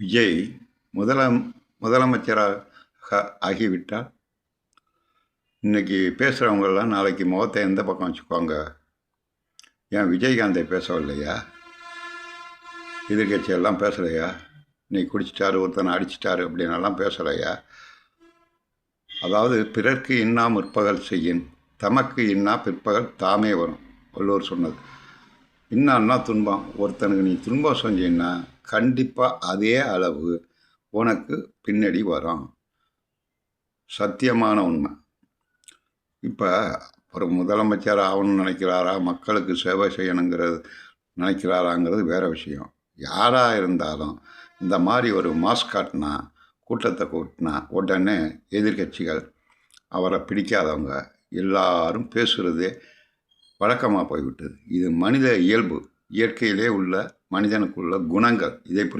விஜய் முதலம் முதலமைச்சராக ஆகிவிட்டால் இன்னைக்கு பேசுகிறவங்கெல்லாம் நாளைக்கு முகத்தை எந்த பக்கம் வச்சுக்கோங்க ஏன் விஜயகாந்தை பேசவில்லையா? எதிர்கட்சியெல்லாம் பேசலையா? இன்னைக்கு குடிச்சிட்டாரு ஒருத்தனை அடிச்சிட்டாரு அப்படின்னெல்லாம் பேசலையா? அதாவது பிறர்க்கு இன்னா முற்பகல் செய்யும் தமக்கு இன்னா பிற்பகல் தாமே வரும் வள்ளுவர் சொன்னது. இன்னான்னா துன்பம் ஒருத்தனுக்கு நீ துன்பம் செஞ்சீன்னா கண்டிப்பாக அதே அளவு உனக்கு பின்னாடி வரும். சத்தியமான உண்மை. இப்போ ஒரு முதலமைச்சர் ஆகணும்னு நினைக்கிறாரா? மக்களுக்கு சேவை செய்யணுங்கிறது நினைக்கிறாராங்கிறது வேறு விஷயம். யாராக இருந்தாலும் இந்த மாதிரி ஒரு மாஸ்க் காட்டினா கூட்டத்தை கூட்டினா உடனே எதிர்கட்சிகள் அவரை பிடிக்காதவங்க எல்லாரும் பேசுகிறதே வழக்கமாக போய்விட்டது. இது மனித இயல்பு. இயற்கையிலே உள்ள மனிதனுக்குள்ள குணங்கள். இதை